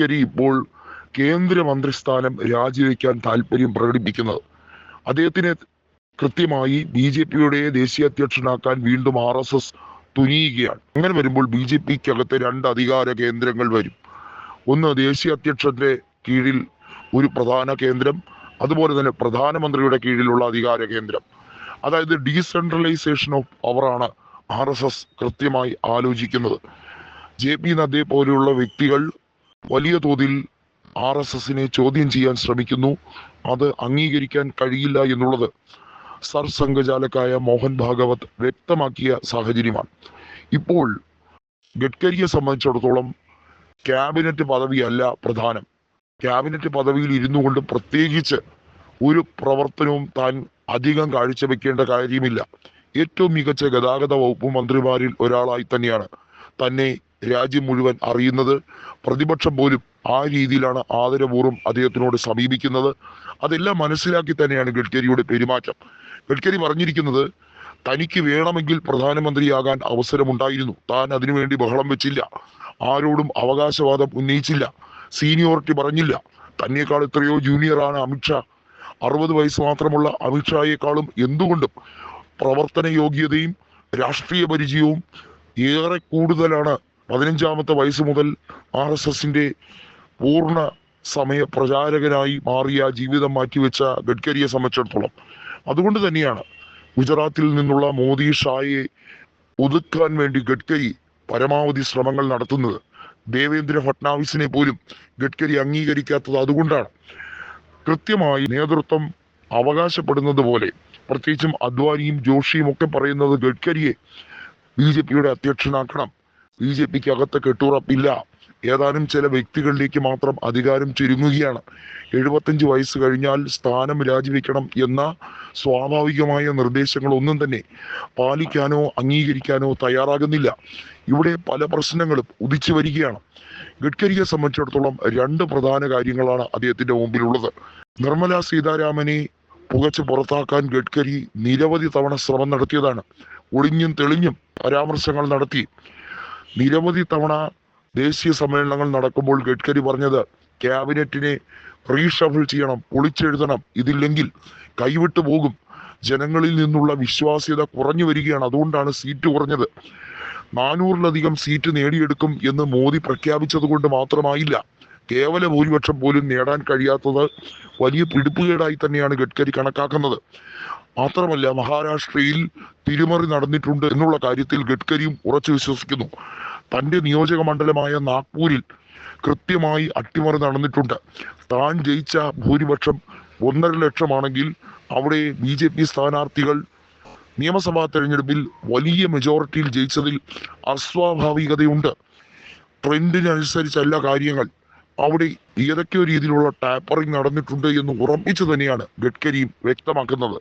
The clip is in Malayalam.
ഗഡ്കരി ഇപ്പോൾ കേന്ദ്രമന്ത്രിസ്ഥാനം രാജിവെക്കാൻ താല്പര്യം പ്രകടിപ്പിക്കുന്നത്. അദ്ദേഹത്തിനെ കൃത്യമായി ബി ജെ പിയുടെ ദേശീയ അധ്യക്ഷനാക്കാൻ വീണ്ടും ആർ എസ് എസ് തുനിയുകയാണ്. അങ്ങനെ വരുമ്പോൾ ബി ജെ പിക്കകത്തെ രണ്ട് അധികാര കേന്ദ്രങ്ങൾ വരും. ഒന്ന് ദേശീയ അധ്യക്ഷന്റെ കീഴിൽ ഒരു പ്രധാന കേന്ദ്രം അതുപോലെ തന്നെ പ്രധാനമന്ത്രിയുടെ കീഴിലുള്ള അധികാര കേന്ദ്രം. അതായത് ഡീസെൻട്രലൈസേഷൻ ഓഫ് പവറാണ് ആർ എസ് എസ് കൃത്യമായി ആലോചിക്കുന്നത്. ജെ പി നദ്ദയെ പോലെയുള്ള വ്യക്തികൾ വലിയ തോതിൽ ആർ എസ് എസിനെ ചോദ്യം ചെയ്യാൻ ശ്രമിക്കുന്നു. അത് അംഗീകരിക്കാൻ കഴിയില്ല എന്നുള്ളത് സർസംഘചാലക്കായ മോഹൻ ഭാഗവത് വ്യക്തമാക്കിയ സാഹചര്യമാണ്. ഇപ്പോൾ ഗഡ്കരിയെ സംബന്ധിച്ചിടത്തോളം ക്യാബിനറ്റ് പദവിയല്ല പ്രധാനം. ക്യാബിനറ്റ് പദവിയിൽ ഇരുന്നു കൊണ്ട് പ്രത്യേകിച്ച് ഒരു പ്രവർത്തനവും താൻ അധികം കാഴ്ചവെക്കേണ്ട കാര്യമില്ല. ഏറ്റവും മികച്ച ഗതാഗത വകുപ്പ് മന്ത്രിമാരിൽ ഒരാളായി തന്നെയാണ്. തന്നെ രാജ്യം മുഴുവൻ അറിയുന്നത്. പ്രതിപക്ഷം പോലും ആ രീതിയിലാണ് ആദരപൂർവം അദ്ദേഹത്തിനോട് സമീപിക്കുന്നത്. അതെല്ലാം മനസ്സിലാക്കി തന്നെയാണ് ഗഡ്കരിയുടെ പെരുമാറ്റം. ഗഡ്കരി പറഞ്ഞിരിക്കുന്നത് തനിക്ക് വേണമെങ്കിൽ പ്രധാനമന്ത്രിയാകാൻ അവസരമുണ്ടായിരുന്നു. താൻ അതിനുവേണ്ടി ബഹളം വെച്ചില്ല. ആരോടും അവകാശവാദം ഉന്നയിച്ചില്ല. സീനിയോറിറ്റി പറഞ്ഞില്ല. തന്നെക്കാൾ എത്രയോ ജൂനിയറാണ് അമിത്ഷാ അറുപത് വയസ്സ് മാത്രമുള്ള അമിത്ഷായേക്കാളും എന്തുകൊണ്ടും പ്രവർത്തന യോഗ്യതയും രാഷ്ട്രീയ പരിചയവും ഏറെ കൂടുതലാണ് പതിനഞ്ചാമത്തെ വയസ്സ് മുതൽ ആർ എസ് എസിന്റെ പൂർണ സമയ പ്രചാരകനായി മാറിയ ജീവിതം മാറ്റിവെച്ച ഗഡ്കരിയെ സംബന്ധിച്ചിടത്തോളം. അതുകൊണ്ട് തന്നെയാണ് ഗുജറാത്തിൽ നിന്നുള്ള മോദി ഷായെ ഒതുക്കാൻ വേണ്ടി ഗഡ്കരി പരമാവധി ശ്രമങ്ങൾ നടത്തുന്നത്. ദേവേന്ദ്ര ഫട്നാവിസിനെ പോലും ഗഡ്കരി അംഗീകരിക്കാത്തത് അതുകൊണ്ടാണ്. കൃത്യമായി നേതൃത്വം അവകാശപ്പെടുന്നത് പോലെ പ്രത്യേകിച്ചും അദ്വാനിയും ജോഷിയും ഒക്കെ പറയുന്നത് ഗഡ്കരിയെ ബി ജെ പിയുടെ അധ്യക്ഷനാക്കണം. ബി ജെ പിക്ക് അകത്ത് കെട്ടുറപ്പില്ല ഏതാനും ചില വ്യക്തികളിലേക്ക് മാത്രം അധികാരം ചുരുങ്ങുകയാണ്. എഴുപത്തഞ്ച് വയസ്സ് കഴിഞ്ഞാൽ സ്ഥാനം രാജിവെക്കണം എന്ന സ്വാഭാവികമായ നിർദ്ദേശങ്ങൾ ഒന്നും തന്നെ പാലിക്കാനോ അംഗീകരിക്കാനോ തയ്യാറാകുന്നില്ല. ഇവിടെ പല പ്രശ്നങ്ങളും ഉദിച്ചു വരികയാണ്. ഗഡ്കരിയെ സംബന്ധിച്ചിടത്തോളം രണ്ട് പ്രധാന കാര്യങ്ങളാണ് അദ്ദേഹത്തിന്റെ മുമ്പിലുള്ളത്. നിർമ്മല സീതാരാമനെ പുകച്ച് പുറത്താക്കാൻ ഗഡ്കരി നിരവധി തവണ ശ്രമം നടത്തിയതാണ്. ഒളിഞ്ഞും തെളിഞ്ഞും പരാമർശങ്ങൾ നടത്തി. നിരവധി തവണ ദേശീയ സമ്മേളനങ്ങൾ നടക്കുമ്പോൾ ഗഡ്കരി പറഞ്ഞത് ക്യാബിനറ്റിനെ റീഷഫിൾ ചെയ്യണം പൊളിച്ചെഴുതണം ഇതില്ലെങ്കിൽ കൈവിട്ടു പോകും. ജനങ്ങളിൽ നിന്നുള്ള വിശ്വാസ്യത കുറഞ്ഞു വരികയാണ്. അതുകൊണ്ടാണ് സീറ്റ് കുറഞ്ഞത്. നാനൂറിലധികം സീറ്റ് നേടിയെടുക്കും എന്ന് മോദി പ്രഖ്യാപിച്ചത് കൊണ്ട് മാത്രമായില്ല. കേവല ഭൂരിപക്ഷം പോലും നേടാൻ കഴിയാത്തത് വലിയ പിടിപ്പുകേടായി തന്നെയാണ് ഗഡ്കരി കണക്കാക്കുന്നത്. മാത്രമല്ല മഹാരാഷ്ട്രയിൽ തിരിമറി നടന്നിട്ടുണ്ട് എന്നുള്ള കാര്യത്തിൽ ഗഡ്കരിയും ഉറച്ചു വിശ്വസിക്കുന്നു. തന്റെ നിയോജക മണ്ഡലമായ നാഗ്പൂരിൽ കൃത്യമായി അട്ടിമറി നടന്നിട്ടുണ്ട്. താൻ ജയിച്ച ഭൂരിപക്ഷം ഒന്നര ലക്ഷമാണെങ്കിൽ അവിടെ ബി ജെ പി സ്ഥാനാർത്ഥികൾ നിയമസഭാ തെരഞ്ഞെടുപ്പിൽ വലിയ മെജോറിറ്റിയിൽ ജയിച്ചതിൽ അസ്വാഭാവികതയുണ്ട്. ട്രെൻഡിനനുസരിച്ചല്ല കാര്യങ്ങൾ. അവിടെ ഏതൊക്കെയോ രീതിയിലുള്ള ടാപ്പറിംഗ് നടന്നിട്ടുണ്ട് എന്ന് ഉറപ്പിച്ചു തന്നെയാണ് ഗഡ്കരിയും വ്യക്തമാക്കുന്നത്.